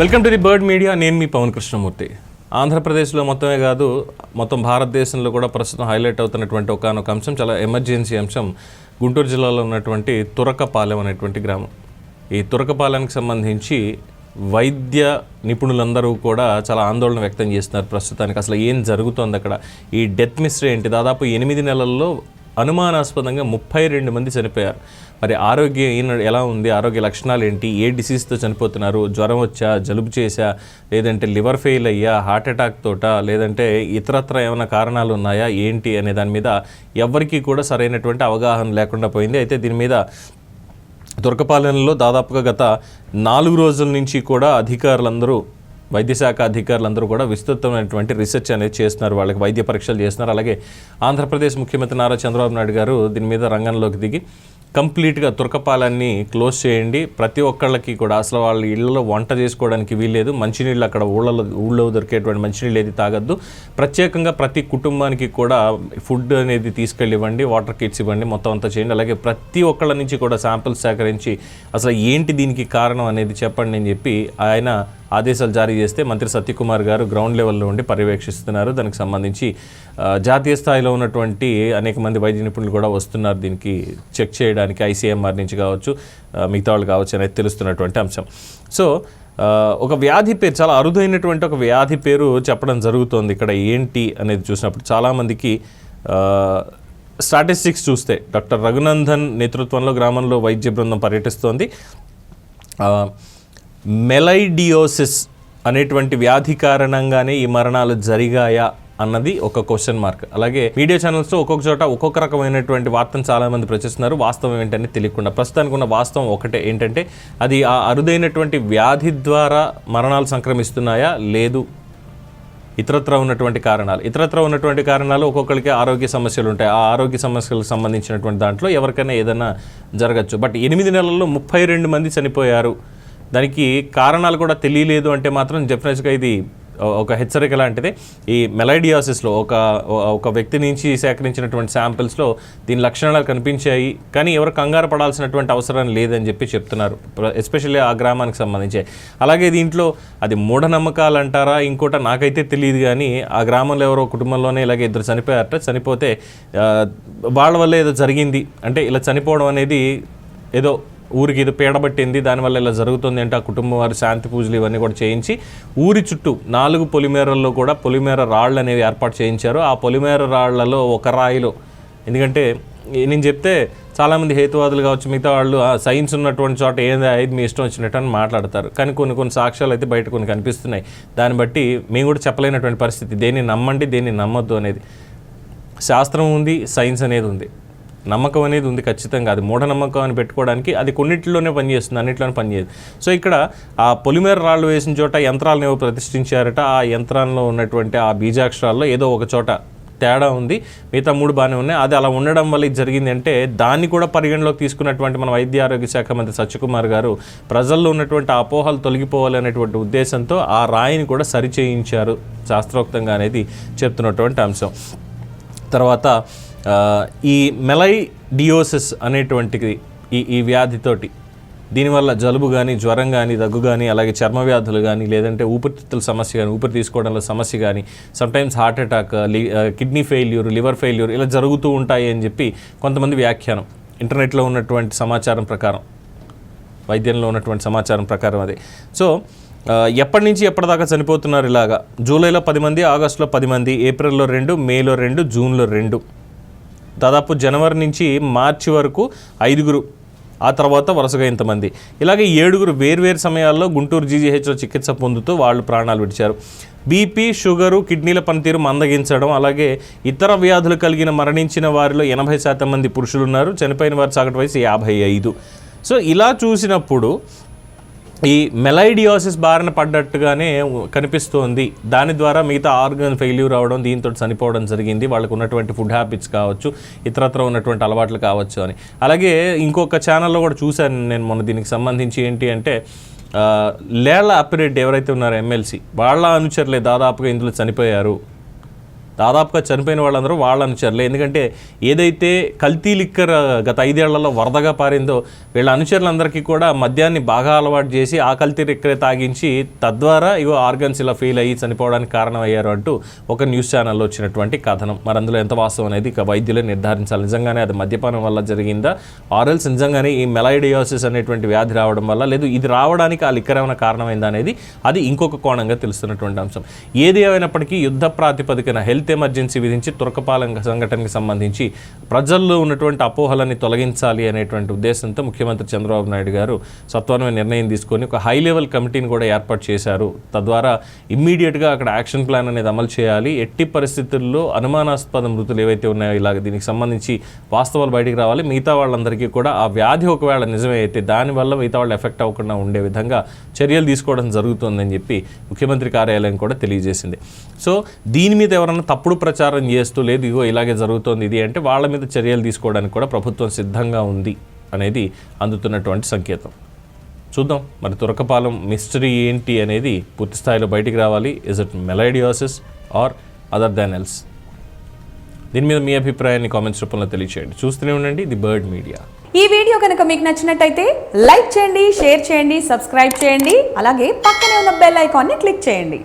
Welcome to the bird media. నేను మీ పవన్ కృష్ణమూర్తి. ఆంధ్రప్రదేశ్లో మొత్తమే కాదు మొత్తం భారతదేశంలో కూడా ప్రస్తుతం హైలైట్ అవుతున్నటువంటి ఒకనొక అంశం చాలా ఎమర్జెన్సీ అంశం గుంటూరు జిల్లాలో ఉన్నటువంటి తురకపాలెం అనేటువంటి గ్రామం. ఈ తురకపాలెంకి సంబంధించి వైద్య నిపుణులందరూ కూడా చాలా ఆందోళన వ్యక్తం చేస్తున్నారు ప్రస్తుతానికి. అసలు ఏం జరుగుతోంది అక్కడ? ఈ డెత్ మిస్టరీ ఏంటి? దాదాపు ఎనిమిది నెలల్లో అనుమానాస్పదంగా ముప్పై రెండు మంది చనిపోయారు. మరి ఆరోగ్యం ఈయన ఎలా ఉంది? ఆరోగ్య లక్షణాలు ఏంటి? ఏ డిసీజ్తో చనిపోతున్నారు? జ్వరం వచ్చా? జలుబు చేశా? లేదంటే లివర్ ఫెయిల్ అయ్యా? హార్ట్ అటాక్ తోట? లేదంటే ఇతరత్ర ఏమైనా కారణాలు ఉన్నాయా? ఏంటి? అనే దాని మీద ఎవరికీ కూడా సరైనటువంటి అవగాహన లేకుండా పోయింది. అయితే దీని మీద దుర్గపాలెంలో దాదాపుగా గత నాలుగు రోజుల నుంచి కూడా అధికారులందరూ వైద్యశాఖ అధికారులందరూ కూడా విస్తృతమైనటువంటి రీసెర్చ్ అనేది చేస్తున్నారు. వాళ్ళకి వైద్య పరీక్షలు చేస్తున్నారు. అలాగే ఆంధ్రప్రదేశ్ ముఖ్యమంత్రి నారా చంద్రబాబు నాయుడు గారు దీని మీద రంగంలోకి దిగి కంప్లీట్గా తురకపాలన్నీ క్లోజ్ చేయండి. ప్రతి ఒక్కళ్ళకి కూడా అసలు వాళ్ళ ఇళ్ళలో వంట చేసుకోవడానికి వీల్లేదు. మంచినీళ్ళు అక్కడ ఊళ్ళలో ఊళ్ళో దొరికేటువంటి మంచినీళ్ళు ఏది తాగద్దు. ప్రత్యేకంగా ప్రతి కుటుంబానికి కూడా ఫుడ్ అనేది తీసుకెళ్ళి ఇవ్వండి వాటర్ కిట్స్ ఇవ్వండి. మొత్తం అంతా చేయండి. అలాగే ప్రతి ఒక్కళ్ళ నుంచి కూడా శాంపిల్స్ సేకరించి అసలు ఏంటి దీనికి కారణం అనేది చెప్పండి అని చెప్పి ఆయన ఆదేశాలు జారీ చేస్తే మంత్రి సత్యకుమార్ గారు గ్రౌండ్ లెవెల్లో ఉండి పర్యవేక్షిస్తున్నారు. దానికి సంబంధించి జాతీయ స్థాయిలో ఉన్నటువంటి అనేక మంది వైద్య నిపుణులు కూడా వస్తున్నారు. దీనికి చెక్ చేయడానికి ఐసీఎంఆర్ నుంచి కావచ్చు మిగతా వాళ్ళు కావచ్చు అనేది తెలుస్తున్నటువంటి అంశం. సో ఒక వ్యాధి పేరు చాలా అరుదైనటువంటి ఒక వ్యాధి పేరు చెప్పడం జరుగుతోంది ఇక్కడ. ఏంటి అనేది చూసినప్పుడు చాలామందికి స్టాటిస్టిక్స్ చూస్తే డాక్టర్ రఘునందన్ నేతృత్వంలో గ్రామంలో వైద్య బృందం పర్యటిస్తోంది. మెలైడియోసిస్ అనేటువంటి వ్యాధి కారణంగానే ఈ మరణాలు జరిగాయా అన్నది ఒక క్వశ్చన్ మార్క్ అలాగే మీడియా ఛానల్స్లో ఒక్కొక్క చోట ఒక్కొక్క రకమైనటువంటి వార్తను చాలామంది ప్రచురిస్తున్నారు. వాస్తవం ఏంటని తెలియకుండా. ప్రస్తుతానికి ఉన్న వాస్తవం ఒకటే ఏంటంటే అది ఆ అరుదైనటువంటి వ్యాధి ద్వారా మరణాలు సంక్రమిస్తున్నాయా? లేదు. ఇతరత్ర ఉన్నటువంటి కారణాలు. ఇతరత్ర ఉన్నటువంటి కారణాలు ఒక్కొక్కరికి ఆరోగ్య సమస్యలు ఉంటాయి. ఆ ఆరోగ్య సమస్యలకు సంబంధించినటువంటి దాంట్లో ఎవరికైనా ఏదైనా జరగచ్చు. బట్ ఎనిమిది నెలల్లో ముప్పై రెండు మంది చనిపోయారు. దానికి కారణాలు కూడా తెలియలేదు అంటే మాత్రం డెఫినెట్గా ఇది ఒక హెచ్చరిక లాంటిది. ఈ మెలైడియాసిస్లో ఒక ఒక వ్యక్తి నుంచి సేకరించినటువంటి శాంపిల్స్లో దీని లక్షణాలు కనిపించాయి. కానీ ఎవరు కంగారు పడాల్సినటువంటి అవసరం లేదని చెప్పి చెప్తున్నారు. ఎస్పెషల్లీ ఆ గ్రామానికి సంబంధించి. అలాగే దీంట్లో అది మూఢనమ్మకాలు అంటారా ఇంకోట నాకైతే తెలియదు కానీ ఆ గ్రామంలో ఎవరో కుటుంబంలోనే ఇలాగే ఇద్దరు చనిపోయారట. చనిపోతే వాళ్ళ వల్ల ఏదో జరిగింది. అంటే ఇలా చనిపోవడం అనేది ఏదో ఊరికి ఇది పీడబట్టింది దానివల్ల ఇలా జరుగుతుంది అంటే ఆ కుటుంబం వారి శాంతి పూజలు ఇవన్నీ కూడా చేయించి ఊరి చుట్టూ నాలుగు పొలిమేరల్లో కూడా పొలిమేర రాళ్ళు అనేవి ఏర్పాటు చేయించారు. ఆ పొలిమేర రాళ్ళలో ఒక రాయిలో ఎందుకంటే నేను చెప్తే చాలామంది హేతువాదులు కావచ్చు మిగతా వాళ్ళు "ఆ, సైన్స్ ఉన్నటువంటి చోట ఏది ఐదు మీ ఇష్టం వచ్చినట్టు అని మాట్లాడతారు. కానీ కొన్ని కొన్ని సాక్ష్యాలు అయితే బయట కొన్ని కనిపిస్తున్నాయి. దాన్ని బట్టి మేము కూడా చెప్పలేనటువంటి పరిస్థితి. దేన్ని నమ్మండి దేన్ని నమ్మొద్దు అనేది. శాస్త్రం ఉంది సైన్స్ అనేది ఉంది. నమ్మకం అనేది ఉంది ఖచ్చితంగా. అది మూఢనమ్మకం అని పెట్టుకోవడానికి అది కొన్నింటిలోనే పనిచేస్తుంది అన్నిట్లోనే పనిచేయదు సో ఇక్కడ ఆ పొలిమేర రాళ్ళు వేసిన చోట యంత్రాలను ఏవో ప్రతిష్ఠించారట? ఆ యంత్రాల్లో ఉన్నటువంటి ఆ బీజాక్షరాల్లో ఏదో ఒక చోట తేడా ఉంది మిగతా మూడు బాగానే ఉన్నాయి. అది అలా ఉండడం వల్ల ఇది జరిగింది అంటే దాన్ని కూడా పరిగణలోకి తీసుకున్నటువంటి మన వైద్య ఆరోగ్య శాఖ మంత్రి సత్యకుమార్ గారు ప్రజల్లో ఉన్నటువంటి అపోహలు తొలగిపోవాలి అనేటువంటి ఉద్దేశంతో ఆ రాయిని కూడా సరిచేయించారు శాస్త్రోక్తంగా అనేది చెప్తున్నటువంటి అంశం. తర్వాత ఈ మెలై డియోసిస్ అనేటువంటిది ఈ ఈ వ్యాధితోటి దీనివల్ల జలుబు కానీ జ్వరం కానీ దగ్గు కానీ అలాగే చర్మ వ్యాధులు కానీ లేదంటే ఊపిరితిత్తుల సమస్య కానీ ఊపిరి తీసుకోవడంలో సమస్య కానీ sometimes heart attack kidney failure liver failure ఇలా జరుగుతూ ఉంటాయి అని చెప్పి కొంతమంది వ్యాఖ్యానం ఇంటర్నెట్లో ఉన్నటువంటి సమాచారం ప్రకారం వైద్యంలో ఉన్నటువంటి సమాచారం ప్రకారం అది. సో ఎప్పటి నుంచి ఎప్పటిదాకా చనిపోతున్నారు ఇలాగా? జూలైలో పది మంది ఆగస్టులో పది మంది ఏప్రిల్లో రెండు మేలో రెండు జూన్లో రెండు. దాదాపు జనవరి నుంచి మార్చి వరకు ఐదుగురు ఆ తర్వాత వరుసగా ఇంతమంది. ఇలాగే ఏడుగురు వేర్వేరు సమయాల్లో గుంటూరు జీజీహెచ్లో చికిత్స పొందుతూ వాళ్ళు ప్రాణాలు విడిచారు. బీపీ షుగరు కిడ్నీల పనితీరు మందగించడం అలాగే ఇతర వ్యాధులు కలిగిన మరణించిన వారిలో ఎనభై శాతం మంది పురుషులు ఉన్నారు చనిపోయిన వారి సగటు వయసు యాభై ఐదు. సో ఇలా చూసినప్పుడు ఈ మెలైడియోసిస్ బారిన పడ్డట్టుగానే కనిపిస్తోంది. దాని ద్వారా మిగతా ఆర్గన్ ఫెయిల్యూర్ అవడం దీంతో చనిపోవడం జరిగింది. వాళ్ళకు ఉన్నటువంటి ఫుడ్ హ్యాబిట్స్ కావచ్చు ఇతరత్ర ఉన్నటువంటి అలవాట్లు కావచ్చు అని. అలాగే ఇంకొక ఛానల్లో కూడా చూశాను నేను మొన్న దీనికి సంబంధించి ఏంటి అంటే లేళ్ళ అప్పిరెడ్డి ఎవరైతే ఉన్నారో ఎమ్మెల్సీ వాళ్ళ అనుచరులే దాదాపుగా ఇందులో చనిపోయారు. దాదాపుగా చనిపోయిన వాళ్ళందరూ వాళ్ళ అనుచరులే. ఎందుకంటే ఏదైతే కల్తీ లిక్కర్ గత ఐదేళ్ళలో వరదగా పారిందో వీళ్ళ అనుచరులందరికీ కూడా మద్యాన్ని బాగా అలవాటు చేసి ఆ కల్తీ లిక్కరే తాగించి తద్వారా ఇగో ఆర్గన్స్ ఇలా ఫెయిల్ అయ్యి చనిపోవడానికి కారణమయ్యారు అంటూ ఒక న్యూస్ ఛానల్లో వచ్చినటువంటి కథనం. మరి అందులో ఎంత వాస్తవం అనేది ఇక వైద్యులే నిర్ధారించాలి. నిజంగానే అది మద్యపానం వల్ల జరిగిందా? ఆర్ఎల్స్ నిజంగానే ఈ మెలైడియోసిస్ అనేటువంటి వ్యాధి రావడం వల్ల లేదు ఇది రావడానికి ఆ లిక్కర్ ఏమైనా కారణమైందా అనేది అది ఇంకొక కోణంగా తెలుస్తున్నటువంటి అంశం. ఏది ఏమైనప్పటికీ యుద్ధ ప్రాతిపదికన హెల్త్ ఎమర్జెన్సీ విధించి తురకపాలెం సంఘటనకి సంబంధించి ప్రజల్లో ఉన్నటువంటి అపోహలని తొలగించాలి అనేటువంటి ఉద్దేశంతో ముఖ్యమంత్రి చంద్రబాబు నాయుడు గారు సత్వరమైన నిర్ణయం తీసుకొని ఒక హై లెవెల్ కమిటీని కూడా ఏర్పాటు చేశారు. తద్వారా ఇమ్మీడియట్గా అక్కడ యాక్షన్ ప్లాన్ అనేది అమలు చేయాలి. ఎట్టి పరిస్థితుల్లో అనుమానాస్పద మృతులు ఏవైతే ఉన్నాయో ఇలాగ దీనికి సంబంధించి వాస్తవాలు బయటికి రావాలి. మిగతా వాళ్ళందరికీ కూడా ఆ వ్యాధి ఒకవేళ నిజమే అయితే దానివల్ల మిగతా వాళ్ళు ఎఫెక్ట్ అవ్వకుండా ఉండే విధంగా చర్యలు తీసుకోవడం జరుగుతుందని చెప్పి ముఖ్యమంత్రి కార్యాలయం కూడా తెలియజేసింది. సో దీని మీద ఎవరైనా తప్పుడు ప్రచారం చేస్తూ లేదు ఇగో ఇలాగే జరుగుతోంది ఇది అంటే వాళ్ళ మీద చర్యలు తీసుకోవడానికి కూడా ప్రభుత్వం సిద్ధంగా ఉంది అనేది అందుతున్నటువంటి సంకేతం. చూద్దాం మరి తురకపాలెం మిస్టరీ ఏంటి అనేది పూర్తి స్థాయిలో బయటికి రావాలి. Is it melioidosis or other than else దీని మీద మీ అభిప్రాయాన్ని కామెంట్స్ రూపంలో తెలియచేయండి. చూస్తూనే ఉండండి ది బర్డ్ మీడియా ఈ వీడియో కనుక మీకు నచ్చినట్టయితే లైక్ చేయండి షేర్ చేయండి సబ్స్క్రైబ్ చేయండి అలాగే పక్కనే ఉన్న బెల్ ఐకాన్ని క్లిక్ చేయండి.